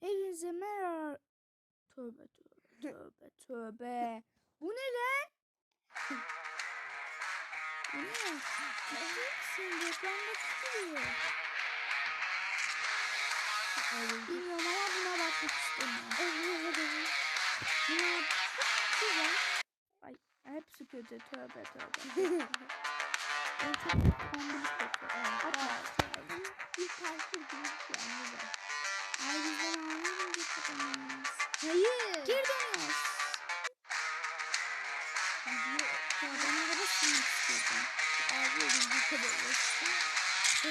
Hepinize merhaba. Tövbe tövbe tövbe tövbe. Bu ne lan? Bu ne? Misin? Reklamda çıkıyor. Bilmiyorum ama buna bakmak istemiyorum. Buna güzel. Ay hepsi kötü. Tövbe tövbe. en çok kombilik kokuyor.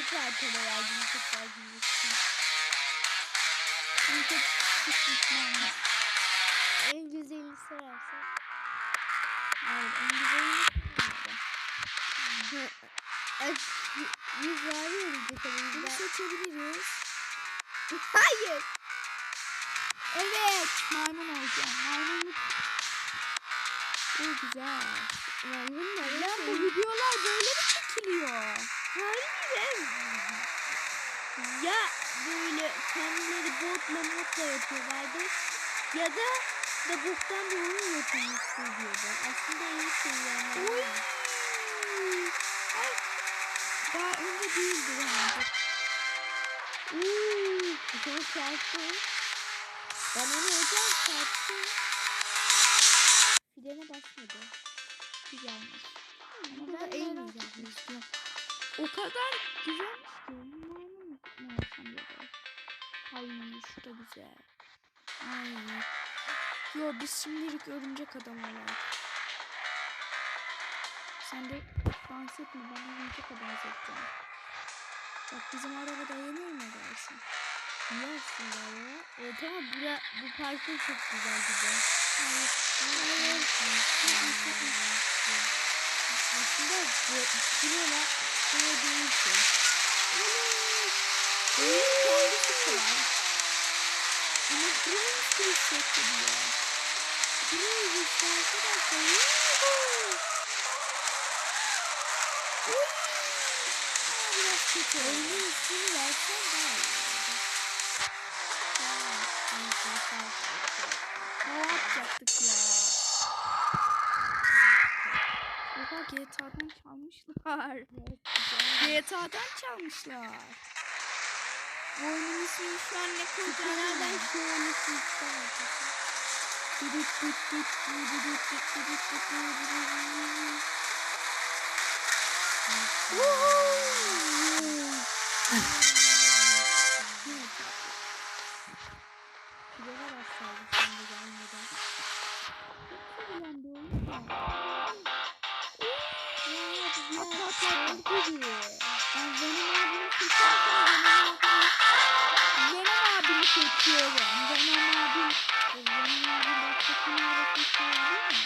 Tekrar para verdim tekrar girmiştim. Ben çok sıkışmam. En güzelini sorarsan. Hayır en güzelini. Ay, Yüz ödüncü kadar. Bunu seçebiliriz. Hayır. Evet maymun olacağım. Maymunluk. O güzel. Maymun ne? Ya bu videolar böyle mi çekiliyor? Hayır. Ya böyle kendileri botla modla yapıyorlardı. Ya da da boktan bir oyun yapılmış diyordu. Aslında iyi şeyler. Oy. Ay. Daha önce değildi bence. Uuu. Çok çarptı. Ben onu hocam çarptı. Frene basmadı. Güzelmiş. Ama ben en merak güzel. O kadar güzelmiş ki. Maymun da. Ay şu da güzel. Ay. Yo biz şimdilik örümcek adam olarak. Sen de dans etme ben örümcek adam seçeceğim. Bak bizim araba dayanıyor mu dersin? İyi aslında ya. Evet ama bura, bu parkur çok güzel bir de. Hayır. Hayır. Aslında bu şuraya şuraya değil ki. Oyun kendisi kolay. Ama buranın bir hissettiriyor. Buraya gitti arkadaşlar. Biraz kötü. Oyunun ismini versen daha iyi. Hava atacaktık ya. Oha GTA'dan çalmışlar. Evet. GTA'dan çalmışlar. Bu oyunun ismini şu an ne koyacağım? şöyle sistem yapacağım. Düdüt düt abimi seçiyorum. Venom abim Venom abim başkasının arasını söylüyor mu?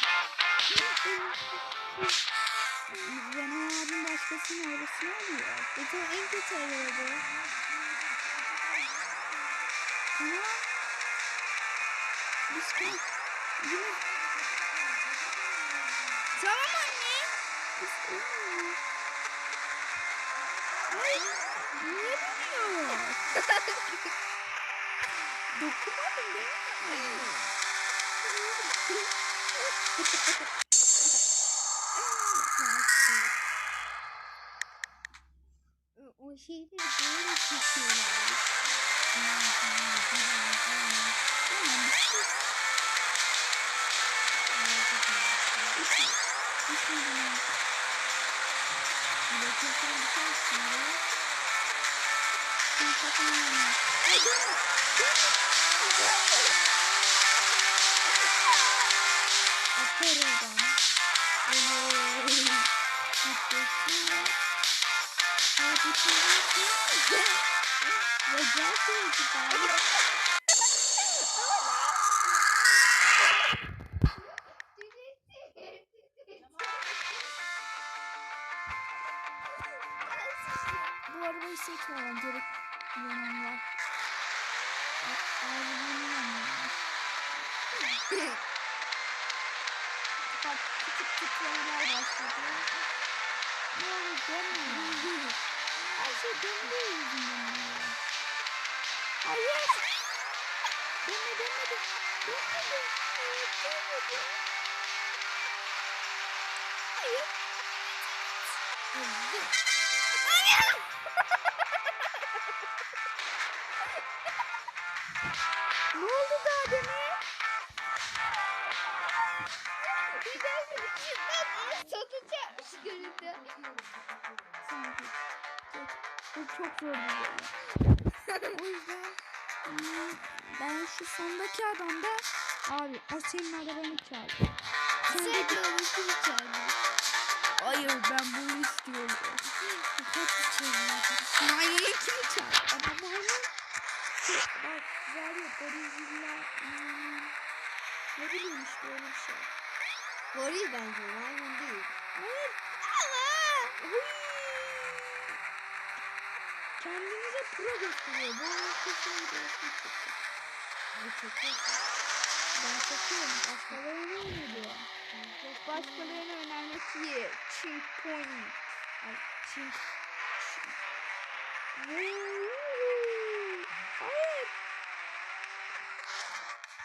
Venom abim başkasının arasını alıyor. E tamam en kötü araba. Tamam. Biz kalk. Tamam anne. Biz uyuyoruz. Ay. Niye dönüyor? Dokunmadın değil mi? O şeyleri böyle çekiyorlar. Şey Bu arabayı seçmemem gerek. Yanımlar. Arabanın Bak küçük titremler başladı. Ne olur dönme. Her şey döndüğü yüzünden. Hayır. Dönme dönme dönme. Dönmedi. Evet dönmedi. Ne oldu daha demin? Birden içinden satacakmış göründü. Sanki. Bu çok zor bir bölüm. O yüzden hmm, ben şu sondaki adamda abi o senin arabanı çaldı. Sen de Sen de onu çaldı. hayır ben bunu istiyorum. Maymunun kimi çaldı? Ama şey, bak var ya Godzilla hmm, ne bileyim işte öyle bir şey. Goril bence maymun değil. Hayır. Ama. Huy. Kendinize pro gösteriyor. Bu oyun kesin videosu çıktı. Bu çekiyorsun. Ben çekiyorum. Başkalarına öneriyor. Başkalarına önermek iyi. Chink point. Ay. Vuuu.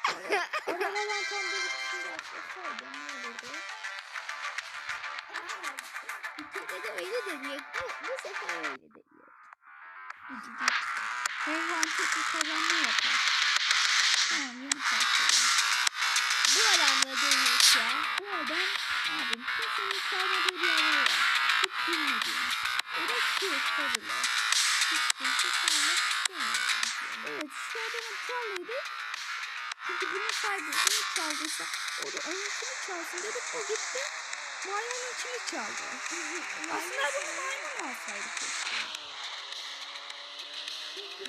Hayır. Arabadan tam bir ikisini atlasaydım ne de öyle. Bu, bu sefer öyle deniyor. Her vanteti kazanma yapar. Tamam. Bu adamla deniyor şu an. Bu adam abim çalmadığı bir araba var. Hiç bilmediğim. Şu sarılı. Hiç kimse çalmak istemiyor. Evet şu adamın çaldıydı. Çünkü bunun bunu çaldıysa o da onunkini çalsın dedik o gitti. Maymununkini çaldı. Aslında bu maymun alsaydı keşke. İlk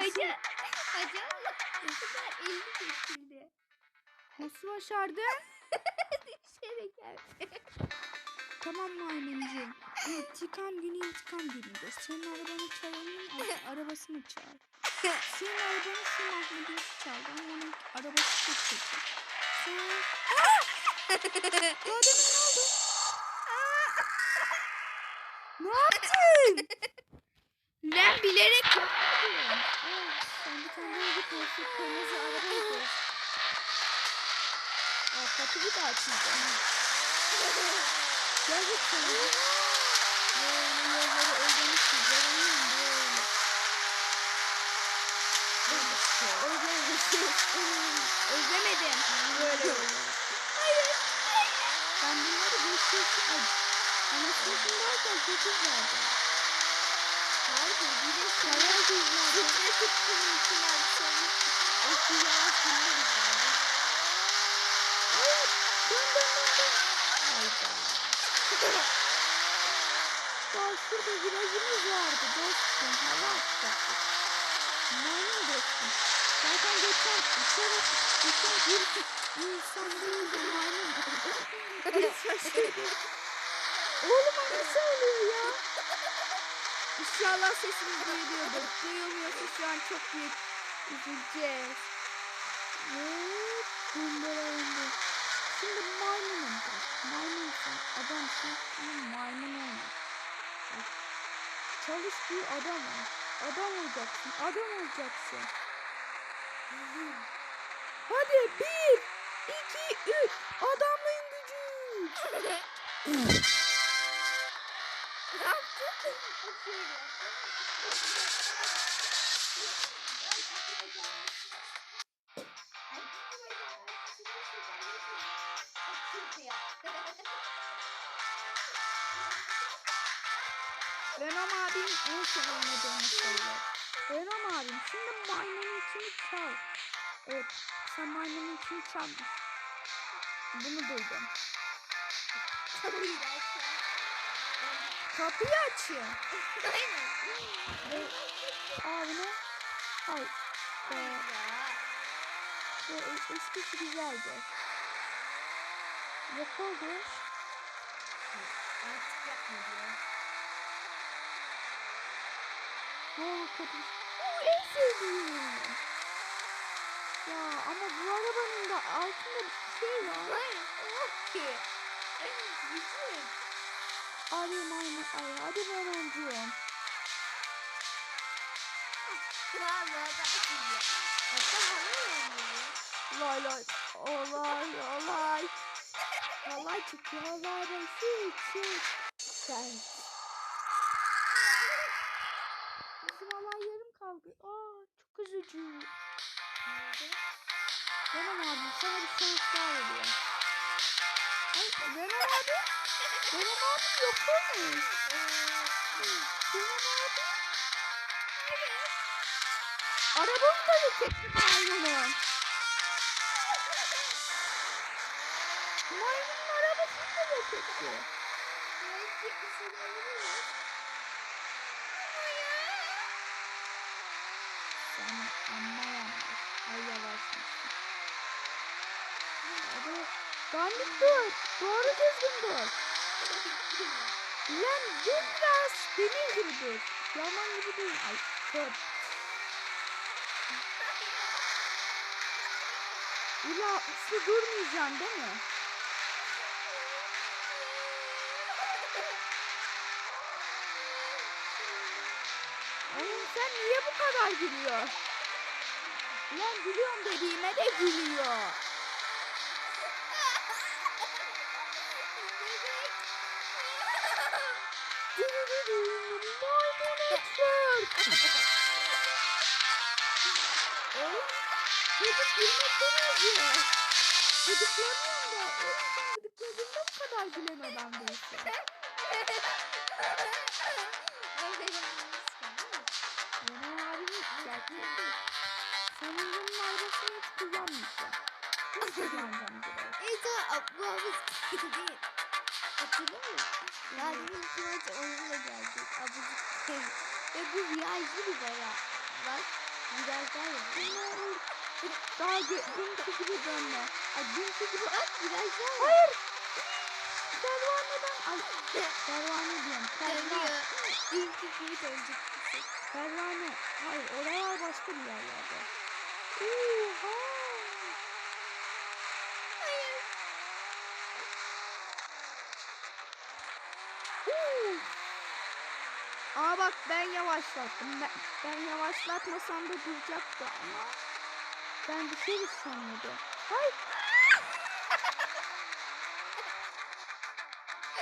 Hacı. Hacı Allah. Sefer elini kesildi. Nasıl başardın? Düşerek geldi. Tamam maymuncuğum. İntikam günü intikam günüdür. Senin arabanı çalanın arabasını çal. Senin arabanı şu Mahmut'un çaldı ama onun arabası çok kötü. Sen... Demin ne oldu? ne yaptın? Kapıyı da açmayacağım. Yazık sana. Böyle yolları ödemişsin. Canım böyle. Özlemişsin. Özlemedim. Böyle yolları. Hayır. Ben bunları. Ay. Anasını varken sekiz verdim. Hayır bir de Karar düzlerdim. Sıkıntı için yapsam. O siyah filmi güzel. Daha şurada virajımız vardı dostum. Hava atacaktık. Maymun dostum. Zaten geçen içeri geçen bir insan değil de maymun. Oğlum o nasıl oluyor ya? İnşallah sesimiz duyuluyordur. Duyulmuyorsa şu an çok büyük üzüleceğiz. Bunlara indi. Şimdi maymunum. Maymunsun. Adamsın. Ama maymun olma. Çalış bir adam ol. Adam olacaksın. Adam olacaksın. Hadi bir, iki, üç. Adamlığın gücü. en son oynadığım sayılır. Venom abim şimdi maymunun içini çal. Evet sen maymunun içini çalmış. Bunu duydum. Kapıyı açıyor. Ve aa bu ne? Ay. Ee, bu es- eskisi güzeldi. Yok oldu. Oo kötü. Oo en sevdiğim. Ya ama bu arabanın da Venom abi sana bir şans daha veriyor. Ay Venom abi. Venom abi yok olmuş. Venom abi. Arabamı da yok etti maymunun. Maymunun arabasını da yok etti. Sen amma yanlış. Ay yavaşmışsın. Dandik dur. Doğru düzgün dur. Lan dur biraz. Benim gibi dur. Yaman gibi değil. Ay kör. İlla uslu durmayacaksın değil mi? Oğlum sen niye bu kadar gülüyor? Ulan gülüyorum dediğime de gülüyor. Çocuk gülmekten özüyor. Gıdıklanıyorum da. Oğlum sen gıdıkladığında bu kadar gülen adam değilsin. Benim abim gerçek değil. Bunun arabasını hiç kullanmayacağım. Hiç kullanacağım direkt. Hatırlıyor musun? Yani ilk maç onunla geldik. Abucuk şey. Ve bu virajlı bir baba. Bak virajlar ya. Bunlar daha ge- dünkü gibi dönme. Ay dünkü gibi Bak virajlar ya. Hayır. Pervaneden ay pervane diyorum. Pervane. Dünkü gibi dönecek. Pervane. Hayır oralar başka bir yerlerde. Oha. Aa bak ben yavaşlattım. Ben, ben yavaşlatmasam da duracaktı ama ben şey sanıyordum. Hayır.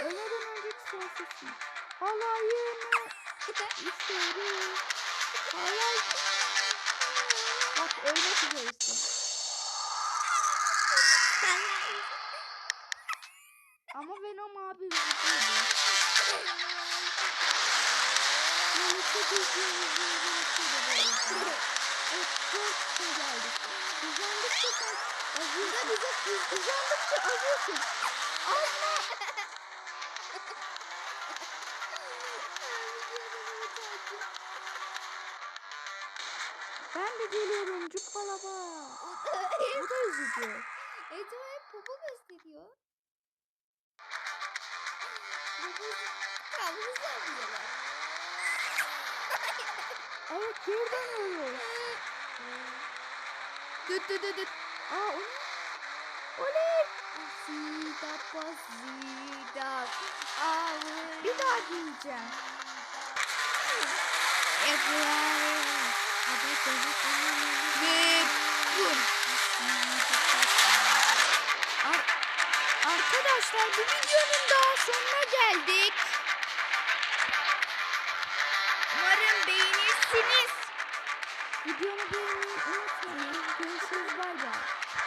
Ölmeden önceki sözlesin. Halayını isterim. Halay. Bak ölmek üzeresin. Ama Venom abi üzücüydü. Azıyorsun. bize hızlandıkça azıyorsun. Azma. Ben de geliyorum cukkalaba. Bu da üzücü. Ece Dönüyoruz. Düt düt düt düt. Aa o ne? Oley. Zida pozida. Bir daha giyeceğim. Ve dur. Ar- Arkadaşlar bu videonun daha sonuna geldik. Umarım beğenirsiniz. Videomu beğenmeyi unutmayın. Görüşürüz bay bay.